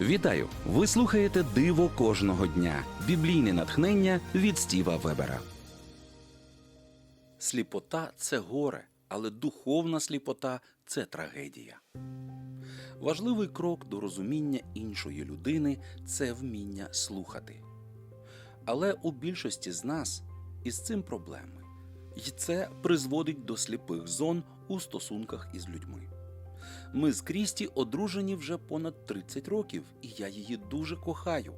Вітаю! Ви слухаєте Диво кожного дня. Біблійне натхнення від Стіва Вебера. Сліпота це горе, але духовна сліпота це трагедія. Важливий крок до розуміння іншої людини це вміння слухати. Але у більшості з нас із цим проблеми, і це призводить до сліпих зон у стосунках із людьми. Ми з Крісті одружені вже понад 30 років, і я її дуже кохаю.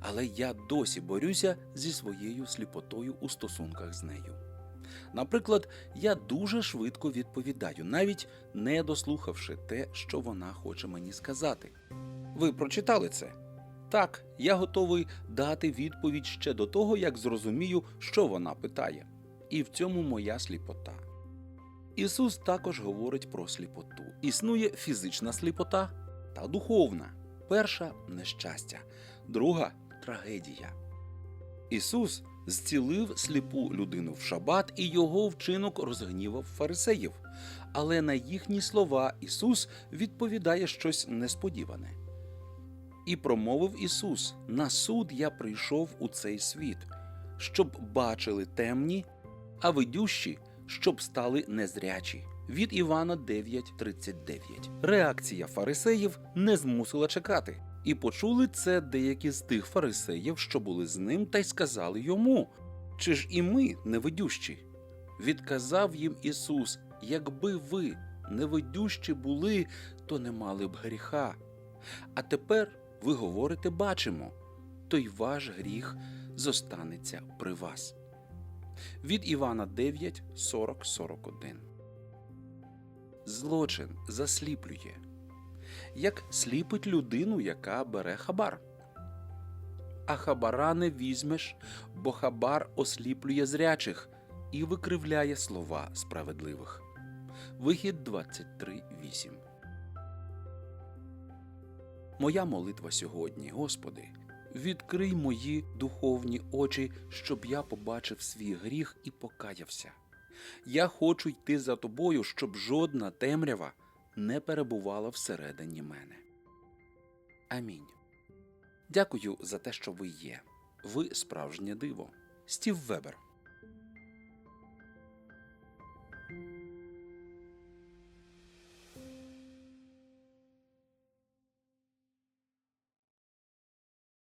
Але я досі борюся зі своєю сліпотою у стосунках з нею. Наприклад, я дуже швидко відповідаю, навіть не дослухавши те, що вона хоче мені сказати. Ви прочитали це? Так, я готовий дати відповідь ще до того, як зрозумію, що вона питає. І в цьому моя сліпота. Ісус також говорить про сліпоту. Існує фізична сліпота та духовна. Перша нещастя, друга трагедія. Ісус зцілив сліпу людину в шабат, і його вчинок розгнівав фарисеїв. Але на їхні слова Ісус відповідає щось несподіване. І промовив Ісус: На суд я прийшов у цей світ, щоб бачили темні, а видющі, щоб стали незрячі. Від Івана 9.39. Реакція фарисеїв не змусила чекати. І почули це деякі з тих фарисеїв, що були з ним, та й сказали йому: Чи ж і ми невидющі? Відказав їм Ісус: Якби ви невидющі були, то не мали б гріха. А тепер ви говорите, бачимо, то й ваш гріх зостанеться при вас. Від Івана 9, 40, 41. Злочин засліплює. Як сліпить людину, яка бере хабар. А хабара не візьмеш, бо хабар осліплює зрячих і викривляє слова справедливих. Вихід 23.8 Моя молитва сьогодні, Господи, відкрий мої духовні очі, щоб я побачив свій гріх і покаявся. Я хочу йти за тобою, щоб жодна темрява не перебувала всередині мене. Амінь. Дякую за те, що ви є. Ви справжнє диво. Стів Вебер.